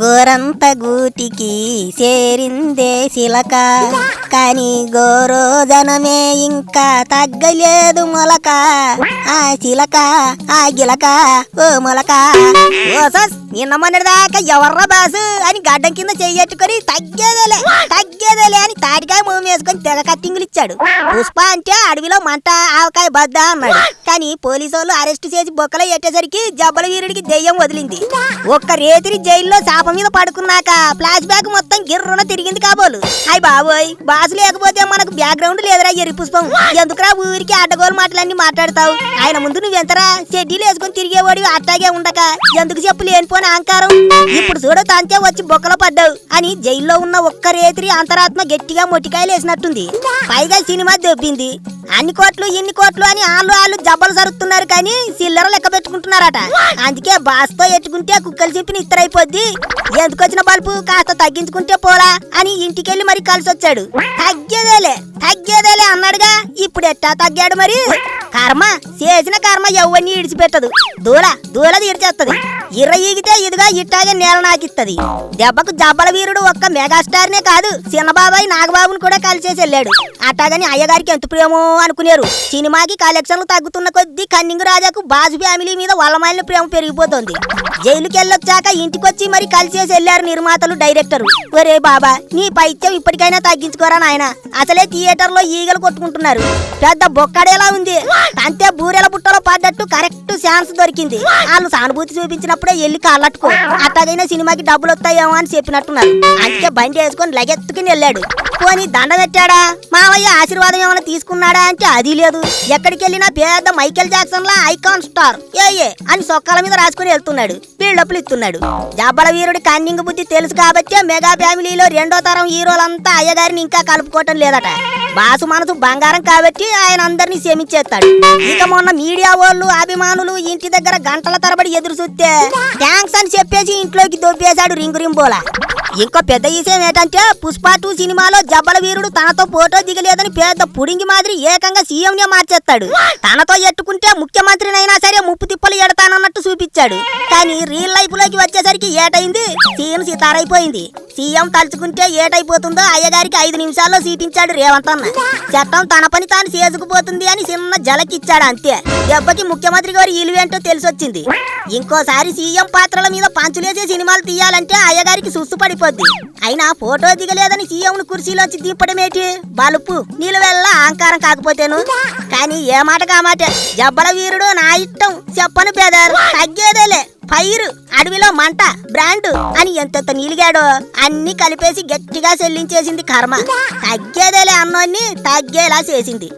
గోరంత గూటికి చేరిందే శిలక. కాని గోరోజనమే ఇంకా తగ్గలేదు మొలక. ఆ శిలక ఆ గిలక ఓ మొలక. ఓ సస్ నిన్న మొన్నటిదాకా ఎవర్రా బాసు అని గడ్డం కింద చెయ్యట్టుకొని తగ్గేదేలే తగ్గేదేలే అని తాటికాయ మూమేసుకొని తెగ కట్టింగులు ఇచ్చాడు. పుష్ప అంటే అడవిలో మంట ఆవకాయ బద్ద అన్నాడు. కానీ పోలీసోళ్ళు వాళ్ళు అరెస్ట్ చేసి బొక్కలో ఎట్టేసరికి జబ్బల వీరుడికి దెయ్యం వదిలింది. ఒక్క రేతిరి జైల్లో చాప మీద పడుకున్నాక ఫ్లాష్ బ్యాక్ మొత్తం గిర్రున తిరిగింది కాబోలు. అయ్ బాబోయ్ బాసు లేకపోతే మనకు బ్యాక్గ్రౌండ్ లేదురా ఎరి పుష్పం. ఎందుకురా ఊరికి అడ్డగోలు మాటలన్నీ మాట్లాడతావు? ఆయన ముందు నువ్వెంతరా షెడ్యూల్ వేసుకొని తిరిగేవాడు అట్టాగే ఉండక. ఎందుకు చెప్పు లేనిపోని అహంకారం? ఇప్పుడు చూడ తంతే వచ్చి బొక్కలో పడ్డావు అని జైల్లో ఉన్న ఒక్క రేతిరి అంతరాత్మ గట్టిగా మొట్టికాయలు వేసినట్టుంది. పైగా సినిమా దొబ్బింది. అన్ని కోట్లు ఇన్ని కోట్లు అని ఆళ్ళు ఆళ్ళు జబ్బలు సరుతున్నారు కానీ చిల్లర లెక్క పెట్టుకుంటున్నారట. అందుకే బాస్తో ఎట్టుకుంటే కుక్కలు చింపిన ఇత్తరైపోద్ది. ఎందుకొచ్చిన బల్బు కాస్త తగ్గించుకుంటే పోలా అని ఇంటికెళ్ళి మరి కలిసి వచ్చాడు తగ్గేదేలే తగ్గేదేలే అన్నాడుగా. ఇప్పుడు ఎట్టా తగ్గాడు మరి? కర్మ చేసిన కర్మ ఎవరిని ఇడిచిపెట్టదు. దూల దూల తీర్చేస్తుంది. ఇర్ర ఈగితే ఇదిగా ఇట్టాగే నేల నాకిస్తుంది దెబ్బకు జబ్బల వీరుడు ఒక్క మెగాస్టార్ నే కాదు చిన్నబాబాయ్ నాగబాబుని కూడా కలిసేసి వెళ్ళాడు. అట్టాగని అయ్యగారికి ఎంత ప్రేమో అనుకునేరు. సినిమాకి కలెక్షన్లు తగ్గుతున్న కొద్దీ కన్నింగ్ రాజాకు బాజు ఫ్యామిలీ మీద వల్లమాలిన ప్రేమ పెరిగిపోతుంది. జైలుకి వెళ్ళొచ్చాక ఇంటికొచ్చి మరి కలిసేసి వెళ్ళారు నిర్మాతలు డైరెక్టర్. ఒరే బాబా నీ పైత్యం ఇప్పటికైనా తగ్గించుకోరా నాయన? అసలే థియేటర్లో ఈగలు కొట్టుకుంటున్నారు. పెద్ద బొక్కడేలా ఉంది. అంతే బూరెల బుట్టలో పడ్డట్టు కరెక్ట్ ఛాన్స్ దొరికింది. వాళ్ళు సానుభూతి చూపించినప్పుడే వెళ్ళి కాళ్ళట్టుకో. అట్టాగైనా సినిమాకి డబ్బులు వస్తాయేమో అని చెప్పినట్టున్నారు. అందుకే బండి వేసుకొని లగెత్తుకుని వెళ్ళాడు. పోనీ దండ పెట్టాడా? మావయ్య ఆశీర్వాదం ఏమైనా తీసుకున్నాడా అంటే అది లేదు. ఎక్కడికి వెళ్ళినా పెద్ద మైకేల్ జాక్సన్ లా ఐకాన్ స్టార్. ఏ ఏ అని సొక్కల మీద రాసుకుని వెళ్తున్నాడు. బిల్డప్లు ఇస్తున్నాడు. జబ్బల వీరుడి కన్నింగ్ బుద్ధి తెలుసు కాబట్టి మెగా ఫ్యామిలీలో రెండో తరం హీరోలంతా అయ్యగారిని ఇంకా కలుపుకోవటం లేదట. బాసు మనసు బంగారం కాబట్టి ఆయన అందరినీ క్షమించేస్తాడు. ఇక మొన్న మీడియా వాళ్ళు అభిమానులు ఇంటి దగ్గర గంటల తరబడి ఎదురు చూస్తే థ్యాంక్స్ అని చెప్పేసి ఇంట్లోకి దొబ్బేశాడు రింగు రింబోలా. ఇంకో పెద్ద విషయం ఏంటంటే పుష్ప టూ సినిమాలో జబ్బల వీరుడు తనతో ఫోటో దిగలేదని పెద్ద పుడింగి మాదిరి ఏకంగా సీఎంనే మార్చేస్తాడు. తనతో ఎట్టుకుంటే ముఖ్యమంత్రినైనా సరే ముప్పు తిప్పలు ఎడతానన్నట్టు చూపించాడు. కానీ రియల్ లైఫ్లోకి వచ్చేసరికి ఏటైంది? సీఎం సితారైపోయింది. సీఎం తలుచుకుంటే ఏటైపోతుందో అయ్యగారికి ఐదు నిమిషాల్లో చూపించాడు రేవంత్ అన్న. చట్టం తన పని తాను చేసుకుపోతుంది అని చిన్న జలకిచ్చాడు అంతే. దెబ్బకి ముఖ్యమంత్రి గారి ఇలువేంటో తెలిసొచ్చింది. ఇంకోసారి సీఎం పాత్రల మీద పంచులేసే సినిమాలు తీయాలంటే అయ్యగారికి సుస్సు పడిపోద్ది. అయినా ఫోటో దిగలేదని సీఎం ను కుర్చీలోంచి దింపడమేటి బలుపు నిలువెల్లా అహంకారం కాకపోతేను. కానీ ఏ మాట. కామాట జబ్బల వీరుడు నా ఇష్టం చెప్పను పేదారు తగ్గేదేలే. ఫైర్ అడవిలో మంట బ్రాండ్ అని ఎంతెంత నీలిగాడో అన్ని కలిపేసి గట్టిగా చెల్లించేసింది కర్మ. తగ్గేదేలే అన్నోన్ని తగ్గేలా చేసింది.